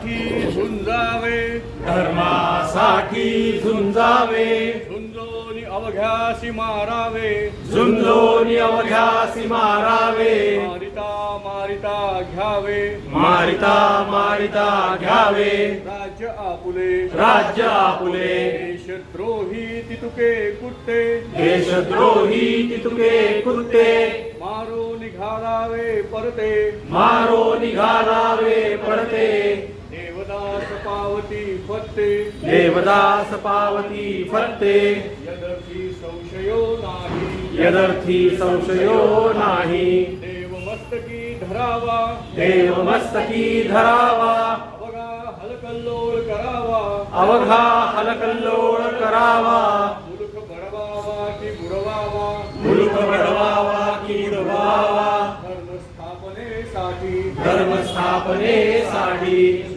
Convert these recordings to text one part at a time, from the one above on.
धर्मासाठी झुंजावे. धर्मासाठी झुंजावे. झुंजोनी अवघ्यासी मारावे. झुंजोनी अवघ्यासी मारावे. मारिता मारिता घ्यावे. मारिता मारिता घ्यावे. राज्य आपुले. राज्य आपुले. देशद्रोही तितुके कुत्ते देशद्रोही तितुके कृत्ये मारो निघालावे परते. मारो निघालावे देवदास पावती फत्ते. देवदास पावती फत्ते. यदर्थी संशयो नाही. यदर्थी संशयो नाही. देव मस्तकी धरावा. देव मस्तकी धरावा. अवघा हलकल्लोळ करावा. अवघा हलकल्लोळ करावा. मुलुख बडवावा की बुडवावा. मुलुख बडवावा की बुडवावा. धर्म स्थापनेसाठी धर्म स्थापनेसाठी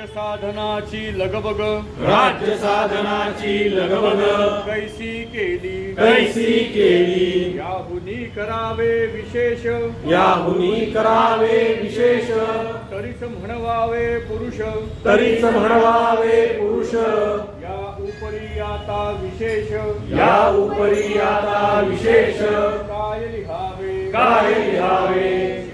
राज्य साधनाची लगबग. राज्य साधनाची लगबग. कैसी केली? कैसी केली? याहुनी करावे विशेष. याहुनी करावे विशेष. तरीच म्हणवावे पुरुष. तरीच म्हणवावे पुरुष. या उपरी आता विशेष. या उपरी आता विशेष. काय लिहावे? काय लिहावे?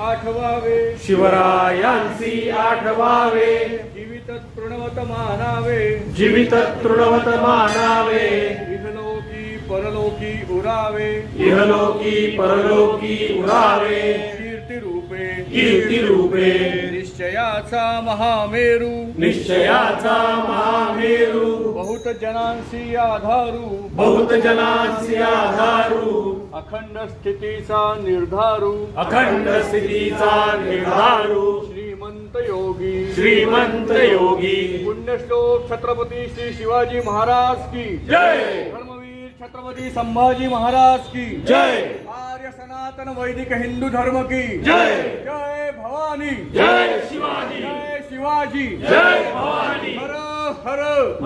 आठवावे. शिवरायांची आठवावे. जीवित प्रणवत मानावे. जीवित तृणवत मानावे. इहलोकी परलोकी उरावे. इहलोकी परलोकी उरावे. कीर्ती रूपे. कीर्ती रूपे. निश्चयाचा महामेरू. निश्चयाचा महामेरू. बहुत जनांसी आधारू. बहुत जनांची आधारू. अखंड स्थितीचा निर्धारू. अखंड स्थितीचा निर्धारू. श्रीमंत योगी. श्रीमंत योगी. पुण्यश्लोक छत्रपती श्री शिवाजी महाराज की. जय. धर्मवीर छत्रपती संभाजी महाराज की. जय. आर्य सनातन वैदिक हिंदू धर्म की. जय. जय भवानी. जय शिवाजी. जय शिवाजी. जय भवानी. हर हर.